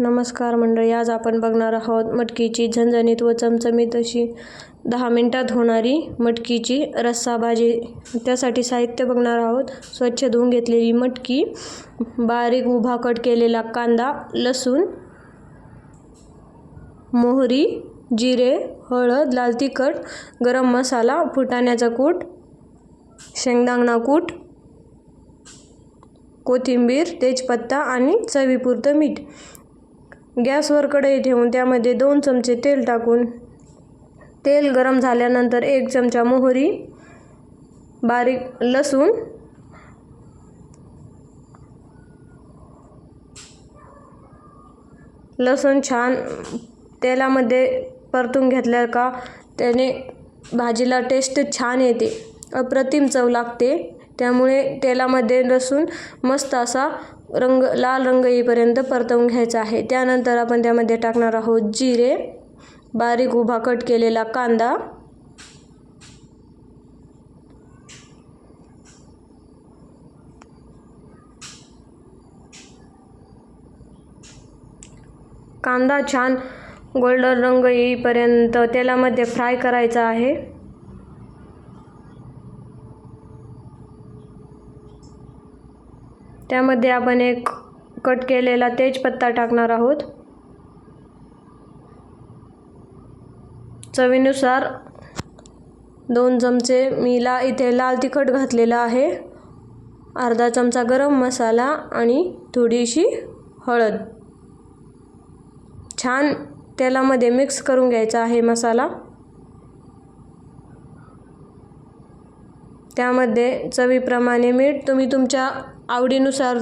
नमस्कार मंडळी आज आपण बघणार आहोत मटकीची झणझणीत व चमचमीत अशी दहा मिनटात होणारी मटकीची रस्सा भाजी. त्यासाठी साहित्य बघणार आहोत. स्वच्छ धुवून घेतलेली मटकी बारीक उभा कट केलेला कांदा लसूण मोहरी जिरे हळद लाल तिखट गरम मसाला फुटाण्याचा कूट शेंगदाणा कूट कोथिंबीर तेजपत्ता आणि चवीपुरतं मीठ. गॅसवर कढई ठेवून त्यामध्ये दोन चमचे तेल टाकून तेल गरम झाल्यानंतर एक चमचा मोहरी बारीक लसूण लसूण छान तेलामध्ये परतून घेतल्या का त्याने भाजीला टेस्ट छान येते अप्रतिम चव लागते. त्यामुळे तेलामध्ये लसूण मस्त असा रंग लाल रंग येईपर्यंत परतवून घ्यायचा आहे. त्यानंतर आपण त्यामध्ये टाकणार आहोत जिरे. बारीक उभा कट केलेला कांदा. कांदा छान गोल्डन रंग येईपर्यंत तेलामध्ये फ्राय करायचा आहे. त्यामध्ये आपण एक कट केलेला तेजपत्ता टाकणार आहोत. चवीनुसार दोन चमचे मी ला इथे लाल तिखट घातलेलं आहे. अर्धा चमचा गरम मसाला आणि थोडीशी हळद. छान तेलामध्ये मिक्स करून घ्यायचा आहे मसाला. त्यामध्ये चवीप्रमाणे मीठ तुम्ही तुमच्या आवडीनुसार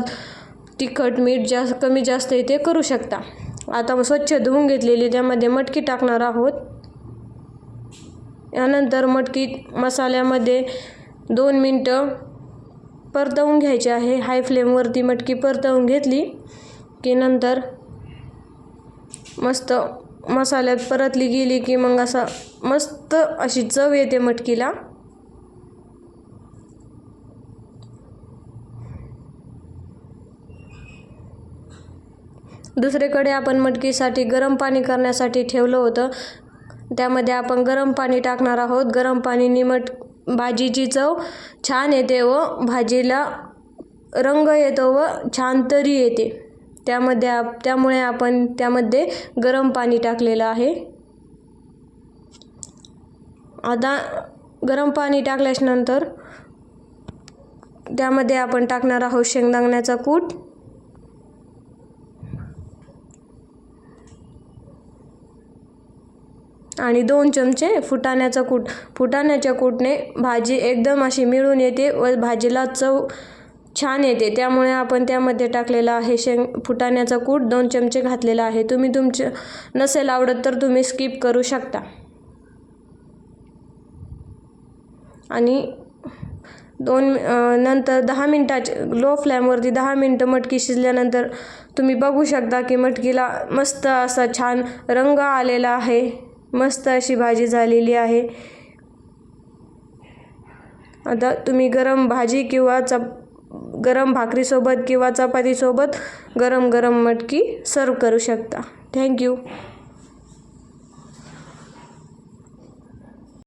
तिखट मीठ जास्त कमी जास्त इथे करू शकता. आता स्वच्छ धुवून घेतलेली त्यामध्ये मटकी टाकणार आहोत. यानंतर मटकी मसाल्यामध्ये दोन मिनटं परतवून घ्यायची आहे. हाय फ्लेमवरती मटकी परतवून घेतली की नंतर मस्त मसाल्यात परतली गेली की मग असा मस्त अशी चव येते मटकीला. दुसरीकडे आपण मटकीसाठी गरम पाणी करण्यासाठी ठेवलं होतं. त्यामध्ये आपण गरम पाणी टाकणार आहोत. गरम पाणीने मट भाजीची चव छान येते व भाजीला रंग येतो व छान तरी येते. त्यामध्ये आप त्यामुळे आपण त्यामध्ये गरम पाणी टाकलेलं आहे. आता गरम पाणी टाकल्याच्यानंतर त्यामध्ये आपण टाकणार आहोत शेंगदाण्याचा कूट. आणि दोन चमचे फुटाण्याचा कूट. फुटाण्याच्या कूटने भाजी एकदम अशी मिळून येते व भाजीला चव छान येते. त्यामुळे आपण त्यामध्ये टाकलेला आहे शेंग फुटाण्याचा कूट दोन चमचे घातलेला आहे. तुम्ही तुमचे नसेल आवडत तर तुम्ही स्किप करू शकता. आणि दोन नंतर दहा मिनटाचे लो फ्लॅमवरती दहा मिनटं मटकी शिजल्यानंतर तुम्ही बघू शकता की मटकीला मस्त असा छान रंग आलेला आहे. मस्त अशी भाजी झालेली आहे. आता तुम्ही गरम भाजी किंवा चप गरम भाकरीसोबत किंवा चपातीसोबत गरम गरम मटकी सर्व करू शकता. थँक्यू